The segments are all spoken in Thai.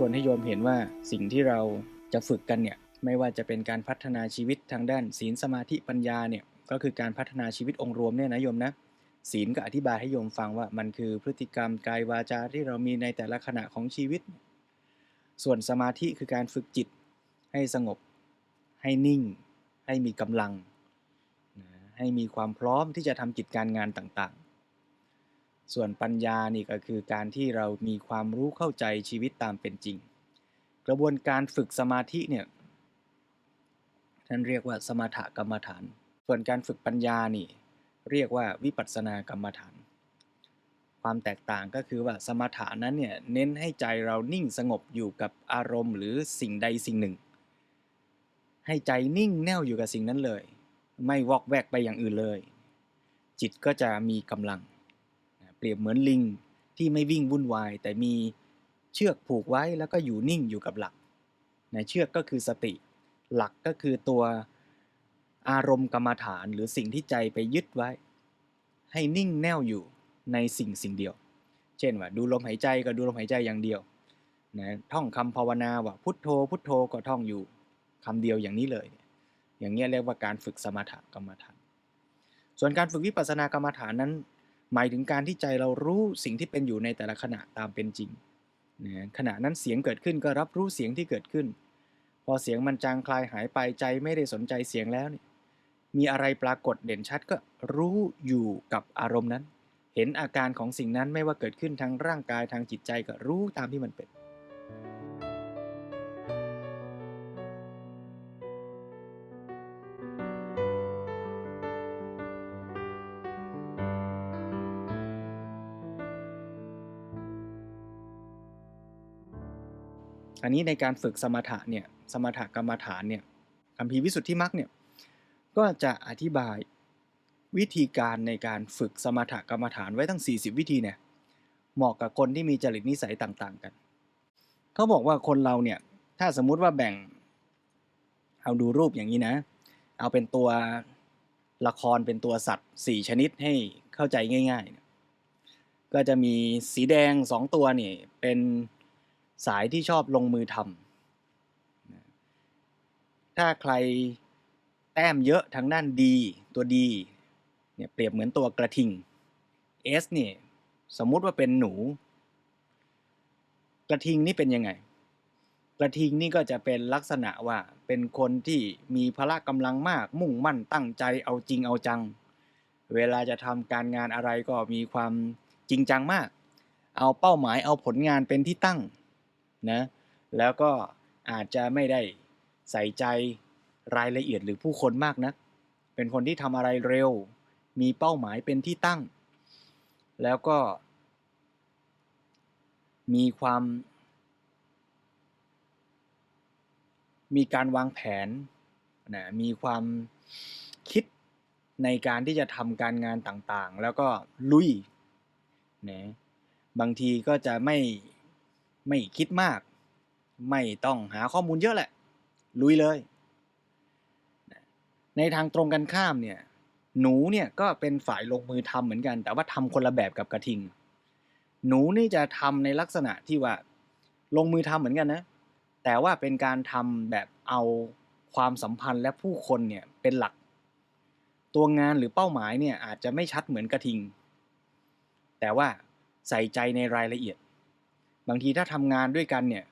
ชวนให้โยมเห็นว่าสิ่งที่เราจะฝึกกันเนี่ยไม่ว่าจะเป็นการพัฒนาชีวิตทางด้านศีลสมาธิปัญญาเนี่ยก็คือการพัฒนาชีวิตองค์รวมเนี่ยนะโยมนะศีลก็อธิบายให้โยมฟังว่ามันคือพฤติกรรมกายวาจาที่เรามีในแต่ละขณะของชีวิต ส่วนสมาธิคือการฝึกจิตให้สงบ ให้นิ่ง ให้มีกำลัง ให้มีความพร้อมที่จะทำกิจการงานต่าง ส่วนปัญญานี่ก็คือการที่เรามีความรู้เข้าใจชีวิตตามเป็นจริง กระบวนการฝึกสมาธิเนี่ยท่านเรียกว่าสมถกรรมฐาน ส่วนการฝึกปัญญานี่ เรียกว่าวิปัสสนากรรมฐาน ความแตกต่างก็คือว่าสมถะนั้นเนี่ยเน้นให้ใจเรานิ่งสงบอยู่กับอารมณ์ หรือสิ่งใดสิ่งหนึ่ง ให้ใจนิ่งแน่วอยู่กับสิ่งนั้นเลย ไม่วอกแวกไปอย่างอื่นเลย จิตก็จะมีกำลัง เปรียบเหมือนลิงที่ไม่วิ่งวุ่นวาย แต่มีเชือกผูกไว้แล้วก็อยู่นิ่งอยู่กับหลักนะเชือกก็คือสติ หลักก็คือตัวอารมณ์กรรมฐานหรือสิ่งที่ใจไปยึดไว้ ให้นิ่งแน่วอยู่ในสิ่งสิ่งเดียว เช่นว่าดูลมหายใจก็ดูลมหายใจอย่างเดียวนะท่องคำภาวนาว่าพุทโธ พุทโธก็ท่องอยู่คำเดียวอย่างนี้เลย อย่างนี้เรียกว่าการฝึกสมถกรรมฐาน ส่วนการฝึกวิปัสสนากรรมฐานนั้น หมายถึงการที่ใจเรารู้สิ่งที่เป็นอยู่ในแต่ละขณะตามเป็นจริงนะขณะนั้นเสียงเกิดขึ้นก็รับรู้เสียงที่เกิดขึ้น พอเสียงมันจางคลายหายไปใจไม่ได้สนใจเสียงแล้วเนี่ยมีอะไรปรากฏเด่นชัดก็รู้อยู่กับอารมณ์นั้น เห็นอาการของสิ่งนั้นไม่ว่าเกิดขึ้นทางร่างกายทางจิตใจก็รู้ตามที่มันเป็น อันนี้ในการฝึกสมถะเนี่ยสมถกรรมฐานเนี่ยคำพีวิสุทธิมรรคเนี่ยก็จะอธิบายวิธีการในการฝึกสมถกรรมฐานไว้ทั้ง 40 วิธีเนี่ยเหมาะกับคนที่มีจริตนิสัยต่างๆกัน เขาบอกว่าคนเราเนี่ยถ้าสมมุติว่าแบ่งเอาดูรูปอย่างนี้นะ เอาเป็นตัวละครเป็นตัวสัตว์ 4 ชนิดให้เข้าใจง่าย ๆ ก็จะมีสีแดง 2 ตัวนี่เป็น สายที่ชอบลงมือทำถ้าใครแต้มเยอะทางด้านดีตัวดีเนี่ยเปรียบเหมือนตัวกระทิง S เนี่ยสมมุติว่าเป็นหนู กระทิงนี่เป็นยังไง กระทิงนี่ก็จะเป็นลักษณะว่าเป็นคนที่มีพละกำลังมาก มุ่งมั่นตั้งใจเอาจริงเอาจัง เวลาจะทำการงานอะไรก็มีความจริงจังมาก เอาเป้าหมายเอาผลงานเป็นที่ตั้ง นะแล้วก็อาจจะไม่ได้ใส่ใจรายละเอียดหรือผู้คนมากนะัก เป็นคนที่ทำอะไรเร็ว มีเป้าหมายเป็นที่ตั้ง แล้วก็ มีความ มีการวางแผนนะมีความคิดในการที่จะทำการงานต่างๆ แล้วก็ลุยนะบางทีก็จะไม่ ไม่คิดมาก ไม่ต้องหาข้อมูลเยอะแหละ ลุยเลย ในทางตรงกันข้ามเนี่ยหนูเนี่ยก็เป็นฝ่ายลงมือทำเหมือนกัน แต่ว่าทำคนละแบบกับกระทิง หนูนี่จะทำในลักษณะที่ว่าลงมือทำเหมือนกันนะ แต่ว่าเป็นการทำแบบเอาความสัมพันธ์และผู้คนเนี่ยเป็นหลัก ตัวงานหรือเป้าหมายเนี่ยอาจจะไม่ชัดเหมือนกระทิง แต่ว่าใส่ใจในรายละเอียด บางทีถ้าทำงานด้วยกันเนี่ย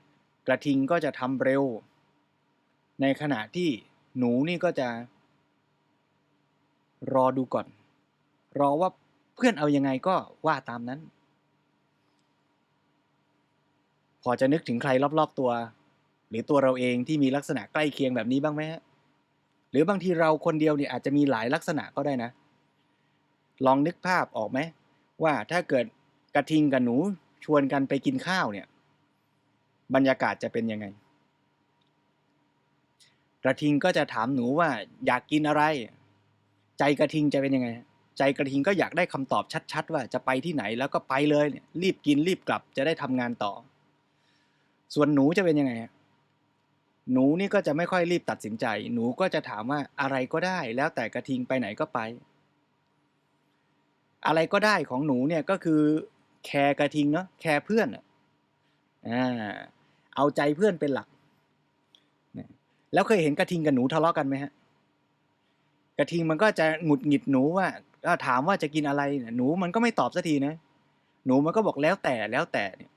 กระทิงก็จะทำเร็ว ในขณะที่หนูนี่ก็จะ รอดูก่อน รอว่าเพื่อนเอายังไงก็ว่าตามนั้น พอจะนึกถึงใครรอบๆตัว หรือตัวเราเองที่มีลักษณะใกล้เคียงแบบนี้บ้างไหมฮะหรือบางทีเราคนเดียวเนี่ยอาจจะมีหลายลักษณะก็ได้นะ ลองนึกภาพออกไหมว่าถ้าเกิดกระทิงกับหนู ชวนกันไปกินข้าวเนี่ย บรรยากาศจะเป็นยังไง กระทิงก็จะถามหนูว่าอยากกินอะไร ใจกระทิงจะเป็นยังไง ใจกระทิงก็อยากได้คำตอบชัด ๆ ว่าจะไปที่ไหนแล้วก็ไปเลยเนี่ยรีบกินรีบกลับจะได้ทำงานต่อ ส่วนหนูจะเป็นยังไงหนูนี่ก็จะไม่ค่อยรีบตัดสินใจ หนูก็จะถามว่าอะไรก็ได้ แล้วแต่กระทิงไปไหนก็ไป อะไรก็ได้ของหนูเนี่ยก็คือ แคร์กระทิงเนาะแคร์เพื่อนอ่าเอาใจเพื่อนเป็นหลัก แล้วเคยเห็นกระทิงกับหนูทะเลาะกันไหมฮะ กระทิงมันก็จะหงุดหงิดหนูว่าถามว่าจะกินอะไรหนูมันก็ไม่ตอบสักทีนะ หนูมันก็บอกแล้วแต่แล้วแต่เนี่ย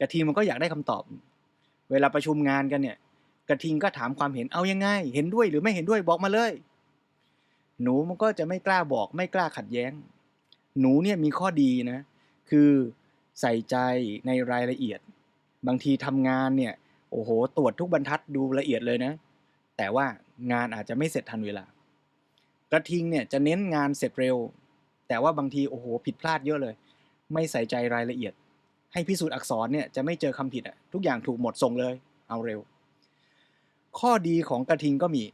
กระทิงมันก็อยากได้คำตอบ เวลาประชุมงานกันเนี่ย กระทิงก็ถามความเห็นเอายังไง เห็นด้วยหรือไม่เห็นด้วยบอกมาเลย หนูมันก็จะไม่กล้าบอก ไม่กล้าขัดแย้ง หนูเนี่ยมีข้อดีนะ คือใส่ใจในรายละเอียด บางทีทำงานเนี่ยโอ้โห ตรวจทุกบรรทัดดูละเอียดเลยนะ แต่ว่างานอาจจะไม่เสร็จทันเวลา กระทิงเนี่ยจะเน้นงานเสร็จเร็ว แต่ว่าบางทีโอ้โหผิดพลาดเยอะเลย ไม่ใส่ใจรายละเอียด ให้พิสูจน์อักษรเนี่ยจะไม่เจอคำผิดอะทุกอย่างถูกหมดส่งเลย เอาเร็ว ข้อดีของกระทิงก็มี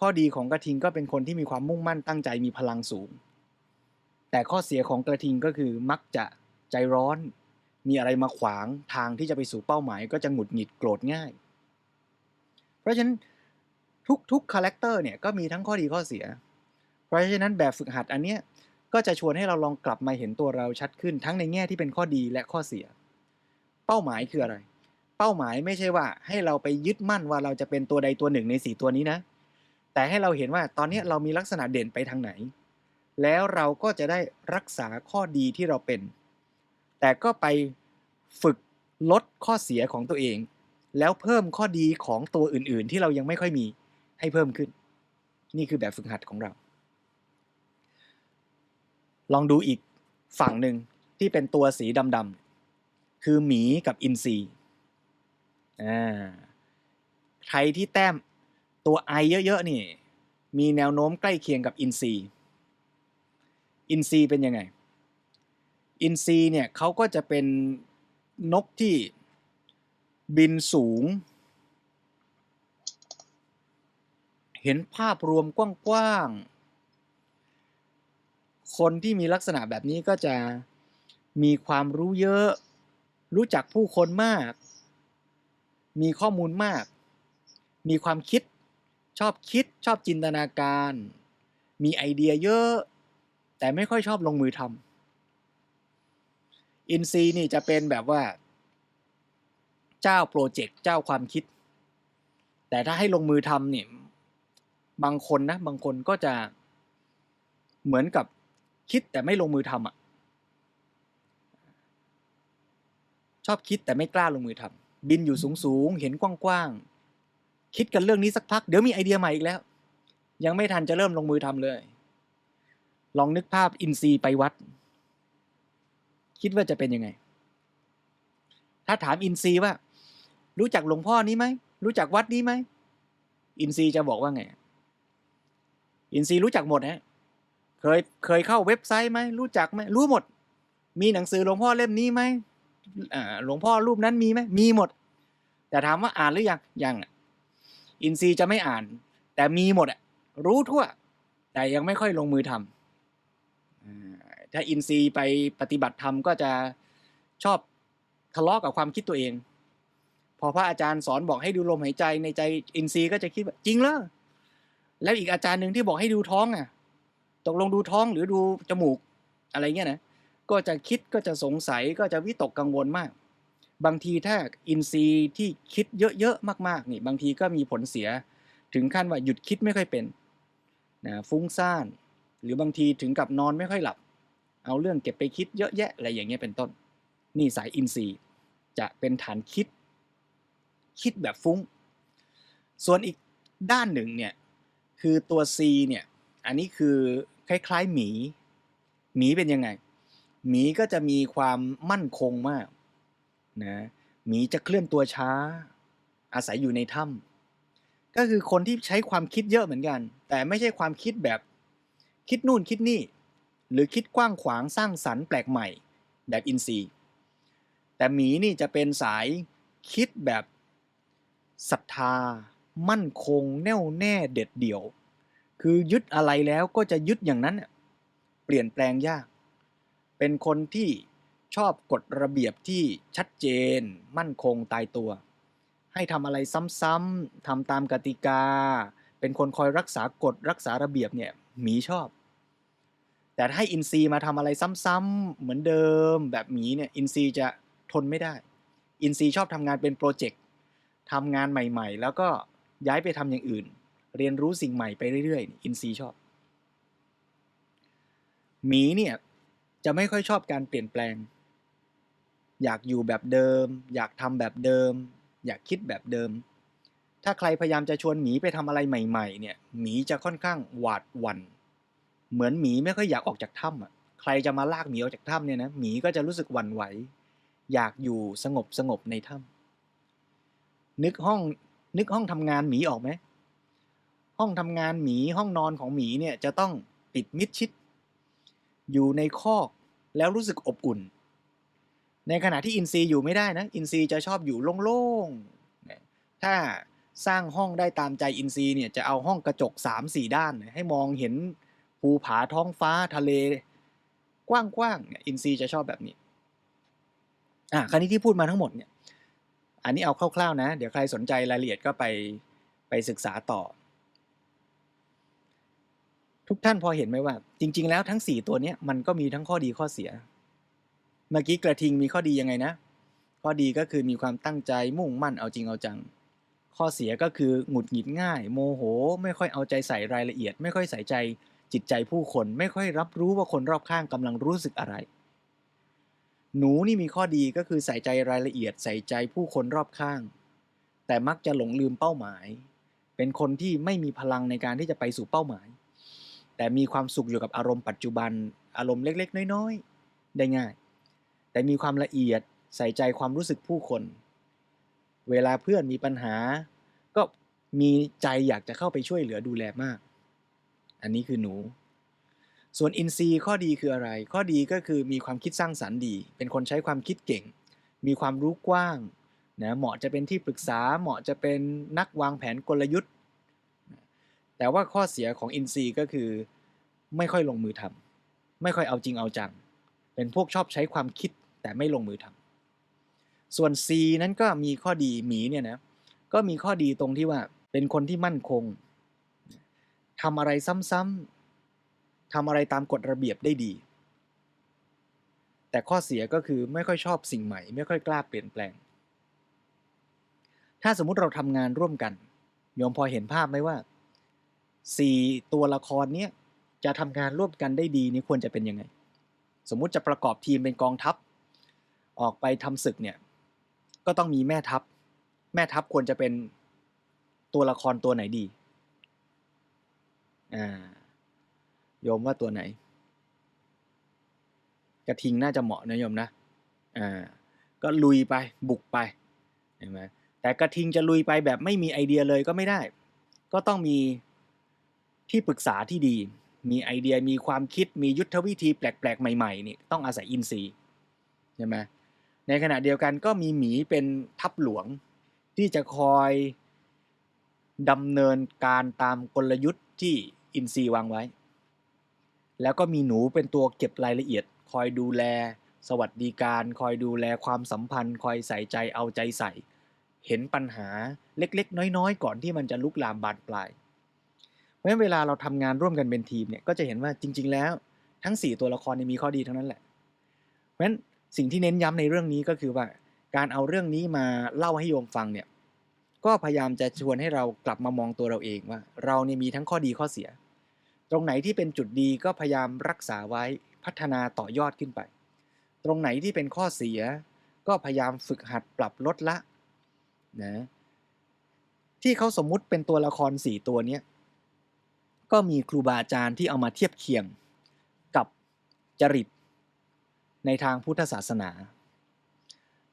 ข้อดีของกระทิงก็เป็นคนที่มีความมุ่งมั่นตั้งใจมีพลังสูง แต่ข้อเสียของกระทิงก็คือมักจะ ใจร้อน มีอะไรมาขวางทางที่จะไปสู่เป้าหมาย ก็จะหงุดหงิดโกรธง่าย เพราะฉะนั้นทุกทุกคาแรคเตอร์เนี่ยก็มีทั้งข้อดีข้อเสีย เพราะฉะนั้นแบบฝึกหัดอันเนี้ยก็จะชวนให้เราลองกลับมาเห็นตัวเราชัดขึ้นทั้งในแง่ที่เป็นข้อดีและข้อเสีย เป้าหมายคืออะไร เป้าหมายไม่ใช่ว่าให้เราไปยึดมั่นว่าเราจะเป็นตัวใดตัวหนึ่งในสี่ตัวนี้นะ แต่ให้เราเห็นว่าตอนนี้เรามีลักษณะเด่นไปทางไหน แล้วเราก็จะได้รักษาข้อดีที่เราเป็น แต่ก็ไปฝึกลดข้อเสียของตัวเอง แล้วเพิ่มข้อดีของตัวอื่น ๆ ที่เรายังไม่ค่อยมีให้เพิ่มขึ้น นี่คือแบบฝึกหัดของเรา ลองดูอีกฝั่งหนึ่งที่เป็นตัวสีดำๆคือหมีกับอินทรีอ่าใครที่แต้มตัวไอเยอะ ๆ นี่ มีแนวโน้มใกล้เคียงกับอินทรีอินทรีเป็นยังไง อินทรีเนี่ยเขาก็จะเป็นนกที่บินสูง เห็นภาพรวมกว้างๆ คนที่มีลักษณะแบบนี้ก็จะมีความรู้เยอะ รู้จักผู้คนมาก มีข้อมูลมาก มีความคิด ชอบคิด ชอบจินตนาการ มีไอเดียเยอะ แต่ไม่ค่อยชอบลงมือทำ อินซีนี่จะเป็นแบบว่า เจ้าโปรเจกต์เจ้าความคิด แต่ถ้าให้ลงมือทำเนี่ยบางคนนะ บางคนก็จะเหมือนกับคิดแต่ไม่ลงมือทำอะชอบคิดแต่ไม่กล้าลงมือทำบินอยู่สูงๆเห็นกว้างๆคิดกันเรื่องนี้สักพัก เดี๋ยวมีไอเดียใหม่อีกแล้ว ยังไม่ทันจะเริ่มลงมือทำเลย ลองนึกภาพอินซีไปวัด คิดว่าจะเป็นยังไง ถ้าถามอินซีว่า รู้จักหลวงพ่อนี้ไหม รู้จักวัดนี้ไหม อินซีจะบอกว่าไง อินซีรู้จักหมดฮะเคยเคยเข้าเว็บไซต์ไหม รู้จักไหมรู้หมด มีหนังสือหลวงพ่อเล่มนี้ไหมหลวงพ่อรูปนั้นมีไหมมีหมด แต่ถามว่าอ่านหรือยังยังอินซีจะไม่อ่าน แต่มีหมดอะรู้ทั่ว แต่ยังไม่ค่อยลงมือทำ ถ้าอินซีไปปฏิบัติธรรมก็จะชอบทะเลาะกับความคิดตัวเอง พอพระอาจารย์สอนบอกให้ดูลมหายใจในใจอินซีก็จะคิดจริงเหรอแล้วอีกอาจารย์หนึ่งที่บอกให้ดูท้องอะตกลงดูท้องหรือดูจมูกอะไรเงี้ยนะก็จะคิดก็จะสงสัยก็จะวิตกกังวลมาก บางทีถ้าอินทรีย์ที่คิดเยอะๆมากๆนี่ บางทีก็มีผลเสีย ถึงขั้นว่าหยุดคิดไม่ค่อยเป็นนะฟุ้งซ่าน หรือบางทีถึงกับนอนไม่ค่อยหลับ เอาเรื่องเก็บไปคิดเยอะแยะอะไรอย่างเงี้ยเป็นต้น นี่สายอินทรีย์จะเป็นฐานคิด คิดแบบฟุ้ง ส่วนอีกด้านหนึ่งเนี่ยคือตัว C เนี่ยอันนี้คือคล้ายๆหมี หมีเป็นยังไง หมีก็จะมีความมั่นคงมากนะหมีจะเคลื่อนตัวช้า อาศัยอยู่ในถ้ำก็คือคนที่ใช้ความคิดเยอะเหมือนกัน แต่ไม่ใช่ความคิดแบบคิดนู่นคิดนี่ หรือคิดกว้างขวางสร้างสรรค์แปลกใหม่แบบอินทรีย์แต่หมีนี่จะเป็นสายคิดแบบศรัทธา มั่นคง แน่วแน่เด็ดเดี่ยว คือยึดอะไรแล้วก็จะยึดอย่างนั้นน่ะเปลี่ยนแปลงยาก เป็นคนที่ชอบกฎระเบียบที่ชัดเจน มั่นคงตายตัว ให้ทำอะไรซ้ำๆทำตามกติกา เป็นคนคอยรักษากฎรักษาระเบียบเนี่ยหมีชอบ แต่ถ้าให้อินซีมาทำอะไรซ้ำๆเหมือนเดิมแบบหมีเนี่ยอินซีจะทนไม่ได้ อินซีชอบทำงานเป็นโปรเจกต์ทำงานใหม่ ๆ แล้วก็ย้ายไปทำอย่างอื่น เรียนรู้สิ่งใหม่ไปเรื่อยๆ อินทรีชอบหมีเนี่ยจะไม่ค่อยชอบการเปลี่ยนแปลง อยากอยู่แบบเดิม อยากทำแบบเดิม อยากคิดแบบเดิม ถ้าใครพยายามจะชวนหมีไปทำอะไรใหม่ ๆ เนี่ยหมีจะค่อนข้างหวาดหวัน่น เหมือนหมีไม่ค่อยอยากออกจากถ้ำอะใครจะมาลากหมีออกจากถ้ำเนี่ยนะหมีก็จะรู้สึกหวั่นไหว อยากอยู่สงบสงบในถ้ำนึกห้องนึกห้องทำงานหมีออกไหมห้องทำงานหมีห้องนอนของหมีเนี่ยจะต้องปิดมิดชิด อยู่ในคอกแล้วรู้สึกอบอุ่น ในขณะที่อินซีย์อยู่ไม่ได้นะอินซีย์จะชอบอยู่โล่งๆถ้าสร้างห้องได้ตามใจอินซีย์เนี่ยจะเอาห้องกระจก3-4ด้าน ให้มองเห็น ภูผาท้องฟ้าทะเล กว้างๆเนี่ยอินซีย์จะชอบแบบนี้ อะคราวนี้ที่พูดมาทั้งหมดเนี่ย อันนี้เอาคร่าวๆนะ เดี๋ยวใครสนใจรายละเอียดก็ไปไปศึกษาต่อ ทุกท่านพอเห็นไหมว่า จริง ๆ แล้วทั้ง 4 ตัวเนี้ยมันก็มีทั้งข้อดีข้อเสีย เมื่อกี้กระทิงมีข้อดียังไงนะ ข้อดีก็คือมีความตั้งใจมุ่งมั่นเอาจริงเอาจังข้อเสียก็คือหงุดหงิดง่าย โมโห ไม่ค่อยเอาใจใส่รายละเอียด ไม่ค่อยใส่ใจ จิตใจผู้คนไม่ค่อยรับรู้ว่าคนรอบข้างกำลังรู้สึกอะไร หนูนี่มีข้อดีก็คือใส่ใจรายละเอียดใส่ใจผู้คนรอบข้าง แต่มักจะหลงลืมเป้าหมาย เป็นคนที่ไม่มีพลังในการที่จะไปสู่เป้าหมาย แต่มีความสุขอยู่กับอารมณ์ปัจจุบัน อารมณ์เล็กๆ น้อยๆ ได้ง่าย แต่มีความละเอียดใส่ใจความรู้สึกผู้คน เวลาเพื่อนมีปัญหา ก็มีใจอยากจะเข้าไปช่วยเหลือดูแลมาก อันนี้คือหนู ส่วนอินซีย์ข้อดีคืออะไร ข้อดีก็คือมีความคิดสร้างสรรค์ดี เป็นคนใช้ความคิดเก่ง มีความรู้กว้างนะเหมาะจะเป็นที่ปรึกษาเหมาะจะเป็นนักวางแผนกลยุทธ์ แต่ว่าข้อเสียของอินซีย์ก็คือไม่ค่อยลงมือทำไม่ค่อยเอาจริงเอาจัง เป็นพวกชอบใช้ความคิดแต่ไม่ลงมือทำส่วน C นั้นก็มีข้อดีหมีเนี่ยนะก็มีข้อดีตรงที่ว่าเป็นคนที่มั่นคง ทำอะไรซ้ำๆทำอะไรตามกฎระเบียบได้ดี แต่ข้อเสียก็คือไม่ค่อยชอบสิ่งใหม่ ไม่ค่อยกล้าเปลี่ยนแปลง ถ้าสมมุติเราทำงานร่วมกันโยมพอเห็นภาพไหมว่า4ตัวละครเนี้ยจะทำงานร่วมกันได้ดีนี่ควรจะเป็นยังไง สมมุติจะประกอบทีมเป็นกองทัพ ออกไปทำศึกเนี่ยก็ต้องมีแม่ทัพ แม่ทัพควรจะเป็นตัวละครตัวไหนดี อ่าโยมว่าตัวไหน กระทิงน่าจะเหมาะนะโยมนะอ่าก็ลุยไปบุกไปเห็นไหมแต่กระทิงจะลุยไปแบบไม่มีไอเดียเลยก็ไม่ได้ ก็ต้องมีที่ปรึกษาที่ดี มีไอเดียมีความคิดมียุทธวิธีแปลกๆ ใหม่ๆนี่ต้องอาศัยอินทรีย์ใช่ไหมในขณะเดียวกันก็มีหมีเป็นทัพหลวงที่จะคอยดำเนินการตามกลยุทธ์ที่ อินทรีย์วางไว้ แล้วก็มีหนูเป็นตัวเก็บรายละเอียด คอยดูแล สวัสดิการ คอยดูแลความสัมพันธ์ คอยใส่ใจเอาใจใส่ เห็นปัญหาเล็กๆ น้อยๆ ก่อนที่มันจะลุกลามบานปลาย เพราะฉะนั้นเวลาเราทำงานร่วมกันเป็นทีมเนี่ยก็จะเห็นว่าจริง ๆ แล้ว ทั้ง 4 ตัวละครมีข้อดีทั้งนั้นแหละ เพราะฉะนั้นสิ่งที่เน้นย้ำในเรื่องนี้ก็คือว่าการเอาเรื่องนี้มาเล่าให้โยมฟังเนี่ยก็พยายามจะชวนให้เรากลับมามองตัวเราเองว่า เราเนี่ยมีทั้งข้อดีข้อเสีย ตรงไหนที่เป็นจุดดีก็พยายามรักษาไว้พัฒนาต่อยอดขึ้นไป ตรงไหนที่เป็นข้อเสีย ก็พยายามฝึกหัดปรับลดละนะที่เขาสมมุติเป็นตัวละครสี่ตัวเนี้ก็มีครูบาอาจารย์ที่เอามาเทียบเคียงกับจริตในทางพุทธศาสนา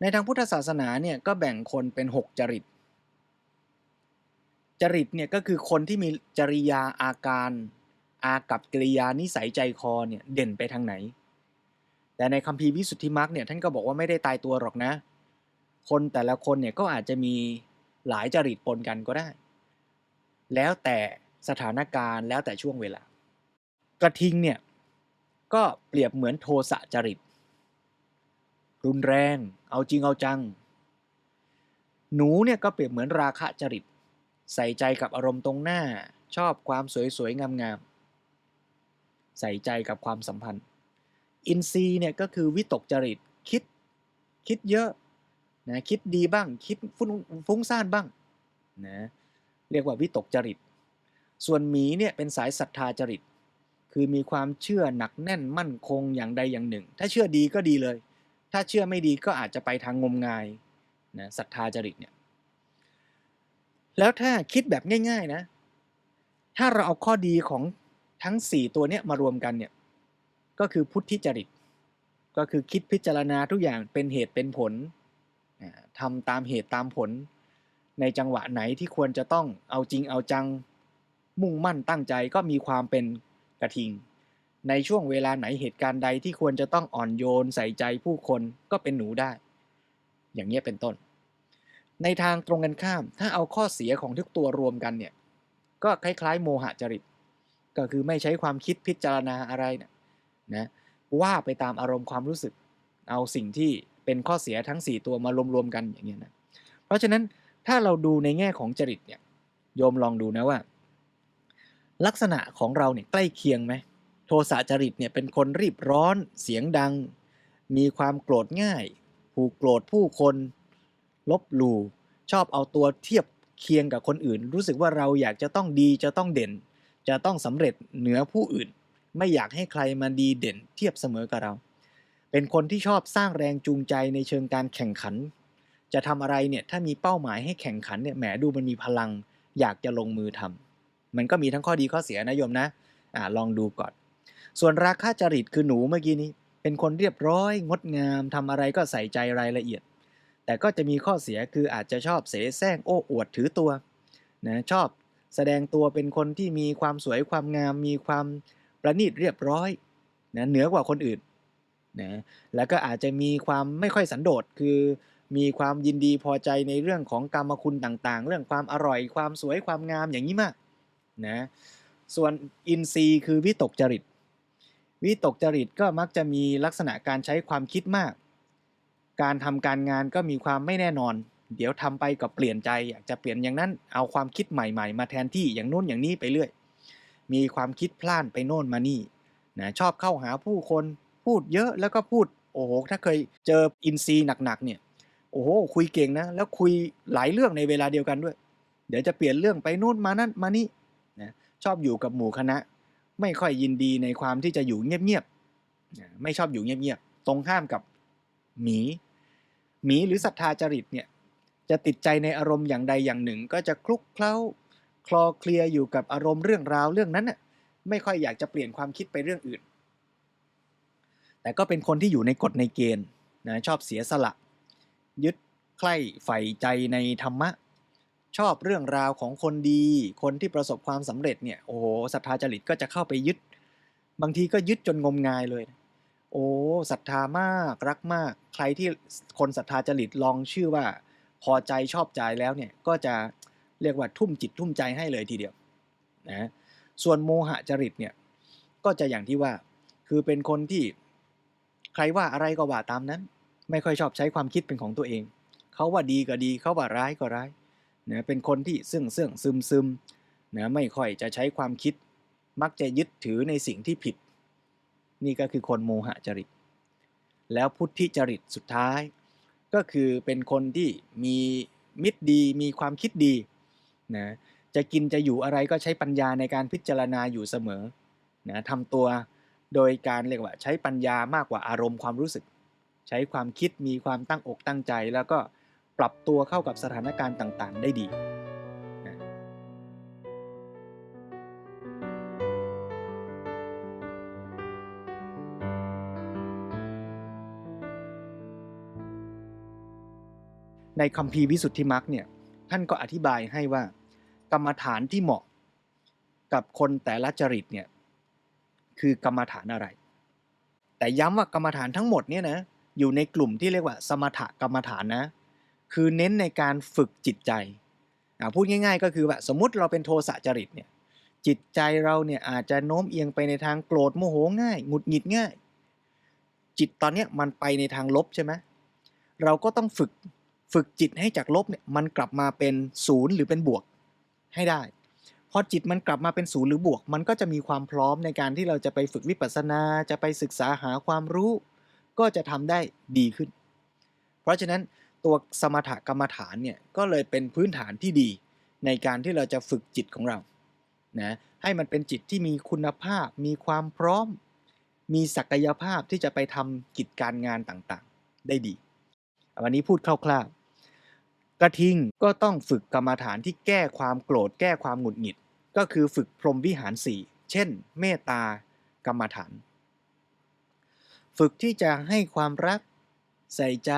ในทางพุทธศาสนาเนี่ยก็แบ่งคนเป็น 6 จริต จริตเนี่ยก็คือคนที่มีจริยาอาการ อากับกิริยานิสัยใจคอเนี่ยเด่นไปทางไหน แต่ในคัมภีร์วิสุทธิมรรคเนี่ยท่านก็บอกว่าไม่ได้ตายตัวหรอกนะ คนแต่ละคนเนี่ยก็อาจจะมีหลายจริตปนกันก็ได้ แล้วแต่สถานการณ์แล้วแต่ช่วงเวลา กระทิงเนี่ยก็เปรียบเหมือนโทสะจริต รุนแรง เอาจริงเอาจัง หนูเนี่ยก็เปรียบเหมือนราคะจริต ใส่ใจกับอารมณ์ตรงหน้าชอบความสวยๆงามๆ ใส่ใจกับความสัมพันธ์ อินทรีย์เนี่ยก็คือวิตกจริตคิดคิดเยอะนะคิดดีบ้างคิดฟุ้งฟุ้งซ่านบ้างนะเรียกว่าวิตกจริต ส่วนหมีเนี่ยเป็นสายศรัทธาจริต คือมีความเชื่อหนักแน่นมั่นคงอย่างใดอย่างหนึ่ง ถ้าเชื่อดีก็ดีเลย ถ้าเชื่อไม่ดีก็อาจจะไปทางงมงายนะศรัทธาจริตเนี่ยแล้วถ้าคิดแบบง่าย ๆนะ ถ้าเราเอาข้อดีของ ทั้ง 4 ตัวเนี้ยมารวมกันเนี่ยก็คือพุทธิจริต ก็คือคิดพิจารณาทุกอย่างเป็นเหตุเป็นผลอ่าทำตามเหตุตามผล ในจังหวะไหนที่ควรจะต้องเอาจริงเอาจังมุ่งมั่นตั้งใจก็มีความเป็นกระทิง ในช่วงเวลาไหนเหตุการณ์ใดที่ควรจะต้องอ่อนโยนใส่ใจผู้คนก็เป็นหนูได้ อย่างเงี้ยเป็นต้น ในทางตรงกันข้าม ถ้าเอาข้อเสียของทุกตัวรวมกันเนี่ยก็คล้ายๆ โมหะจริต ก็คือไม่ใช้ความคิดพิจารณาอะไรนะนะว่าไปตามอารมณ์ความรู้สึก เอาสิ่งที่เป็นข้อเสียทั้ง 4 ตัวมารวมๆกันอย่างเงี้ยนะเพราะฉะนั้นถ้าเราดูในแง่ของจริตเนี่ยโยมลองดูนะว่า ลักษณะของเราเนี่ยใกล้เคียงไหมโทสะจริตเนี่ยเป็นคนรีบร้อนเสียงดัง มีความโกรธง่ายผูกโกรธผู้คน ลบหลู่ชอบเอาตัวเทียบเคียงกับคนอื่น รู้สึกว่าเราอยากจะต้องดีจะต้องเด่น จะต้องสำเร็จเหนือผู้อื่น ไม่อยากให้ใครมาดีเด่นเทียบเสมอกับเรา เป็นคนที่ชอบสร้างแรงจูงใจในเชิงการแข่งขัน จะทำอะไรเนี่ยถ้ามีเป้าหมายให้แข่งขันเนี่ยแหมดูมันมีพลัง อยากจะลงมือทำมันก็มีทั้งข้อดีข้อเสียนะโยมนะอ่าลองดูก่อน ส่วนราคาจริตคือหนูเมื่อกี้นี้ เป็นคนเรียบร้อย งดงามทำอะไรก็ใส่ใจรายละเอียด แต่ก็จะมีข้อเสียคืออาจจะชอบเสแสร้งโอ้อวดถือตัวนะชอบ แสดงตัวเป็นคนที่มีความสวยความงาม มีความประณีตเรียบร้อยนะเหนือกว่าคนอื่นนะแล้วก็อาจจะมีความไม่ค่อยสันโดษคือมีความยินดีพอใจในเรื่องของกรรมคุณต่างๆ เรื่องความอร่อยความสวยความงามอย่างนี้มากนะส่วนอินทรีย์คือวิตกจริต วิตกจริตก็มักจะมีลักษณะการใช้ความคิดมาก การทำการงานก็มีความไม่แน่นอน เดี๋ยวทำไปก็เปลี่ยนใจอยากจะเปลี่ยนอย่างนั้นเอาความคิดใหม่ๆ มาแทนที่อย่างโน้นอย่างนี้ไปเรื่อย มีความคิดพล่านไปโน่นมานี่นะชอบเข้าหาผู้คนพูดเยอะแล้วก็พูดโอ้โหถ้าเคยเจออินทรีหนักๆเนี่ยโอ้โหคุยเก่งนะ แล้วคุยหลายเรื่องในเวลาเดียวกันด้วย เดี๋ยวจะเปลี่ยนเรื่องไปโน่นมานั่นมานี่นะชอบอยู่กับหมู่คณะ ไม่ค่อยยินดีในความที่จะอยู่เงียบๆไม่ชอบอยู่เงียบๆตรงข้ามกับหมีหมีหรือศรัทธาจริตเนี่ย จะติดใจในอารมณ์อย่างใดอย่างหนึ่ง ก็จะคลุกเคล้าคลอเคลียอยู่กับอารมณ์เรื่องราวเรื่องนั้นน่ะไม่ค่อยอยากจะเปลี่ยนความคิดไปเรื่องอื่น แต่ก็เป็นคนที่อยู่ในกฎในเกณฑ์นะชอบเสียสละ ยึดใคร่ใฝ่ใจในธรรมะ ชอบเรื่องราวของคนดี คนที่ประสบความสำเร็จเนี่ยโอ้โหศรัทธาจริตก็จะเข้าไปยึด บางทีก็ยึดจนงมงายเลย โอ้ศรัทธามากรักมาก ใครที่คนศรัทธาจริตลองชื่อว่า พอใจชอบใจแล้วเนี่ยก็จะเรียกว่าทุ่มจิตทุ่มใจให้เลยทีเดียวนะส่วนโมหะจริตเนี่ยก็จะอย่างที่ว่าคือเป็นคนที่ใครว่าอะไรก็ว่าตามนั้น ไม่ค่อยชอบใช้ความคิดเป็นของตัวเอง เขาว่าดีก็ดีเขาว่าร้ายก็ร้ายนะเป็นคนที่ซึ่งซึ่งซึมซึมนะไม่ค่อยจะใช้ความคิด มักจะยึดถือในสิ่งที่ผิด นี่ก็คือคนโมหะจริต แล้วพุทธิจริตสุดท้าย ก็คือเป็นคนที่มีมิตรดีมีความคิดดีนะจะกินจะอยู่อะไรก็ใช้ปัญญาในการพิจารณาอยู่เสมอนะทำตัวโดยการเรียกว่าใช้ปัญญามากกว่าอารมณ์ความรู้สึก ใช้ความคิดมีความตั้งอกตั้งใจ แล้วก็ปรับตัวเข้ากับสถานการณ์ต่างๆ ได้ดี ในคัมภีร์วิสุทธิมรรคเนี่ยท่านก็อธิบายให้ว่ากรรมฐานที่เหมาะกับคนแต่ละจริตเนี่ยคือกรรมฐานอะไร แต่ย้ำว่ากรรมฐานทั้งหมดเนี่ยนะอยู่ในกลุ่มที่เรียกว่า สมถกรรมฐานนะคือเน้นในการฝึกจิตใจพูดง่าย ๆ ก็คือว่าสมมติเราเป็นโทสะจริตเนี่ยจิตใจเราเนี่ยอาจจะโน้มเอียงไปในทางโกรธโมโหง่ายหงุดหงิดง่าย จิตตอนนี้มันไปในทางลบใช่ไหมเราก็ต้องฝึก ฝึกจิตให้จากลบเนี่ยมันกลับมาเป็นศูนย์หรือเป็นบวกให้ได้ พอจิตมันกลับมาเป็นศูนย์หรือบวก มันก็จะมีความพร้อมในการที่เราจะไปฝึกวิปัสสนาจะไปศึกษาหาความรู้ ก็จะทำได้ดีขึ้น เพราะฉะนั้นตัวสมถกรรมฐานเนี่ยก็เลยเป็นพื้นฐานที่ดีในการที่เราจะฝึกจิตของเรานะให้มันเป็นจิตที่มีคุณภาพ มีความพร้อม มีศักยภาพที่จะไปทำกิจการงานต่างๆ ได้ดี วันนี้พูดคร่าวๆ กระทิงก็ต้องฝึกกรรมฐานที่แก้ความโกรธแก้ความหงุดหงิด ก็คือฝึกพรหมวิหารสี่เช่น เมตตากรรมฐาน ฝึกที่จะให้ความรักใส่ใจ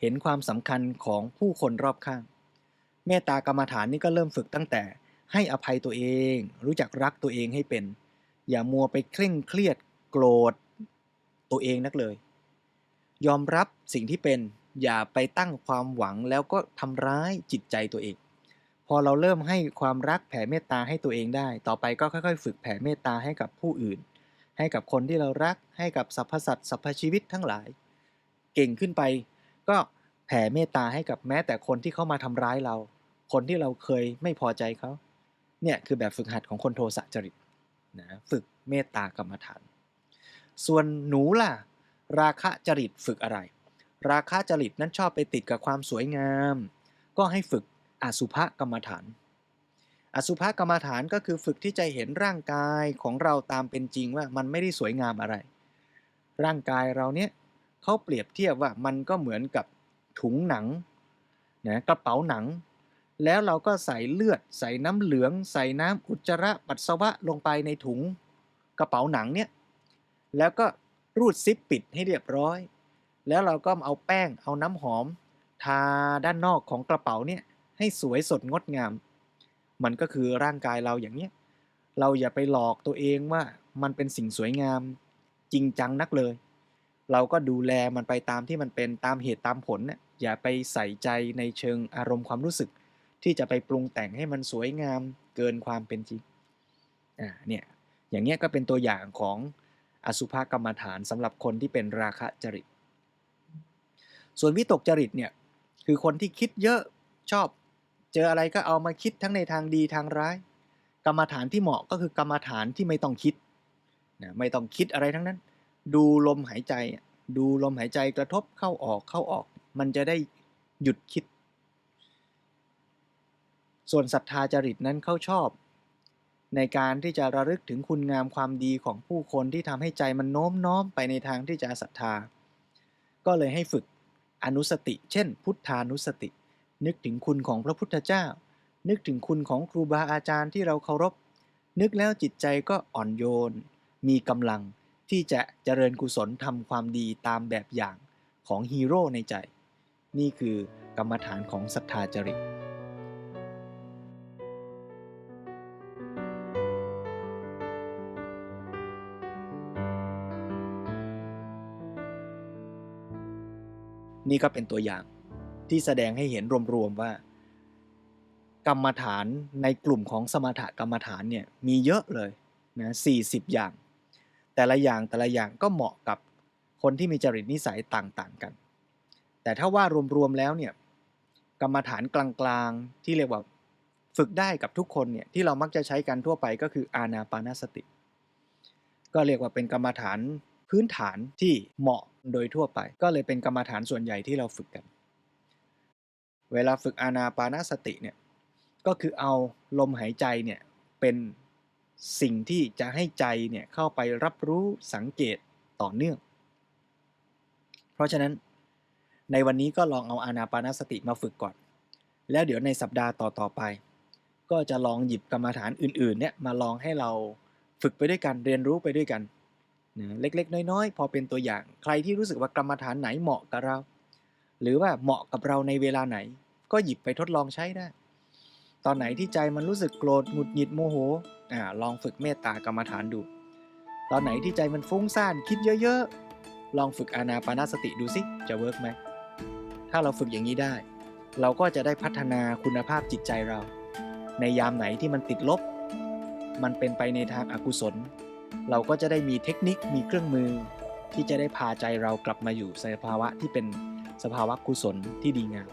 เห็นความสำคัญของผู้คนรอบข้าง เมตตากรรมฐานนี่ก็เริ่มฝึกตั้งแต่ให้อภัยตัวเอง รู้จักรักตัวเองให้เป็น อย่ามัวไปเคร่งเครียดโกรธตัวเองนักเลย ยอมรับสิ่งที่เป็น อย่าไปตั้งความหวังแล้วก็ทำร้ายจิตใจตัวเอง พอเราเริ่มให้ความรักแผ่เมตตาให้ตัวเองได้ ต่อไปก็ค่อยๆ ฝึกแผ่เมตตาให้กับผู้อื่น ให้กับคนที่เรารักให้กับสรรพสัตว์สรรพชีวิตทั้งหลาย เก่งขึ้นไป ก็แผ่เมตตาให้กับแม้แต่คนที่เขามาทำร้ายเรา คนที่เราเคยไม่พอใจเขาเนี่ยคือแบบฝึกหัดของคนโทสะจริตนะฝึกเมตตากรรมฐาน ส่วนหนูล่ะ ราคะจริตฝึกอะไร ราคะจริตนั้นชอบไปติดกับความสวยงาม ก็ให้ฝึกอสุภกรรมฐาน อสุภกรรมฐานก็คือฝึกที่จะเห็นร่างกายของเราตามเป็นจริงว่ามันไม่ได้สวยงามอะไร ร่างกายเราเนี่ยเขาเปรียบเทียบว่ามันก็เหมือนกับถุงหนังนะกระเป๋าหนัง แล้วเราก็ใส่เลือด ใส่น้ำเหลือง ใส่น้ำอุจจาระปัสสาวะลงไปในถุง กระเป๋าหนังเนี่ยแล้วก็รูดซิปปิดให้เรียบร้อย แล้วเราก็เอาแป้งเอาน้ำหอม ทาด้านนอกของกระเป๋าเนี่ยให้สวยสดงดงาม มันก็คือร่างกายเราอย่างเนี้ยเราอย่าไปหลอกตัวเองว่ามันเป็นสิ่งสวยงาม จริงจังนักเลย เราก็ดูแลมันไปตามที่มันเป็นตามเหตุตามผลเนี่ยอย่าไปใส่ใจในเชิงอารมณ์ความรู้สึก ที่จะไปปรุงแต่งให้มันสวยงามเกินความเป็นจริงอ่าเนี่ยอย่างเงี้ยก็เป็นตัวอย่างของอสุภกรรมฐานสำหรับคนที่เป็นราคะจริต ส่วนวิตกจริตเนี่ยคือคนที่คิดเยอะชอบ เจออะไรก็เอามาคิดทั้งในทางดีทางร้าย กรรมฐานที่เหมาะก็คือกรรมฐานที่ไม่ต้องคิดนะไม่ต้องคิดอะไรทั้งนั้น ดูลมหายใจ ดูลมหายใจกระทบเข้าออกเข้าออก มันจะได้หยุดคิด ส่วนศรัทธาจริตนั้นเขาชอบ ในการที่จะระลึกถึงคุณงามความดีของผู้คนที่ทำให้ใจมันโน้มน้อมไปในทางที่จะศรัทธา ก็เลยให้ฝึก อนุสติ เช่น พุทธานุสติ นึกถึงคุณของพระพุทธเจ้า นึกถึงคุณของครูบาอาจารย์ที่เราเคารพ นึกแล้วจิตใจก็อ่อนโยน มีกำลังที่จะเจริญกุศลทำความดีตามแบบอย่างของฮีโร่ในใจ นี่คือกรรมฐานของศรัทธาจริต นี่ก็เป็นตัวอย่างที่แสดงให้เห็นรวมๆว่า กรรมฐานในกลุ่มของสมถกรรมฐานเนี่ยมีเยอะเลยนะ40อย่าง แต่ละอย่างแต่ละอย่างก็เหมาะกับคนที่มีจริตนิสัยต่างๆกัน แต่ถ้าว่ารวมๆแล้วเนี่ยกรรมฐานกลางๆที่เรียกว่าฝึกได้กับทุกคนเนี่ยที่เรามักจะใช้กันทั่วไปก็คืออานาปานสติ ก็เรียกว่าเป็นกรรมฐาน พื้นฐานที่เหมาะโดยทั่วไป ก็เลยเป็นกรรมฐานส่วนใหญ่ที่เราฝึกกัน เวลาฝึกอานาปานสติเนี่ยก็คือเอาลมหายใจเนี่ยเป็นสิ่งที่จะให้ใจเนี่ยเข้าไปรับรู้สังเกตต่อเนื่อง เพราะฉะนั้นในวันนี้ก็ลองเอาอานาปานสติมาฝึกก่อน แล้วเดี๋ยวในสัปดาห์ต่อๆไป ก็จะลองหยิบกรรมฐานอื่นๆเนี่ยมาลองให้เราฝึกไปด้วยกันเรียนรู้ไปด้วยกัน นะเล็กๆ น้อยๆ พอเป็นตัวอย่าง ใครที่รู้สึกว่ากรรมฐานไหนเหมาะกับเรา หรือว่าเหมาะกับเราในเวลาไหน ก็หยิบไปทดลองใช้ได้ ตอนไหนที่ใจมันรู้สึกโกรธหงุดหงิดโมโหอ่าลองฝึกเมตตากรรมฐานดู ตอนไหนที่ใจมันฟุ้งซ่านคิดเยอะๆ ลองฝึกอานาปานสติดูสิจะเวิร์กไหมถ้าเราฝึกอย่างนี้ได้ เราก็จะได้พัฒนาคุณภาพจิตใจเรา ในยามไหนที่มันติดลบ มันเป็นไปในทางอากุศล เราก็จะได้มีเทคนิคมีเครื่องมือ ที่จะได้พาใจเรากลับมาอยู่ในสภาวะที่เป็นสภาวะกุศลที่ดีงาม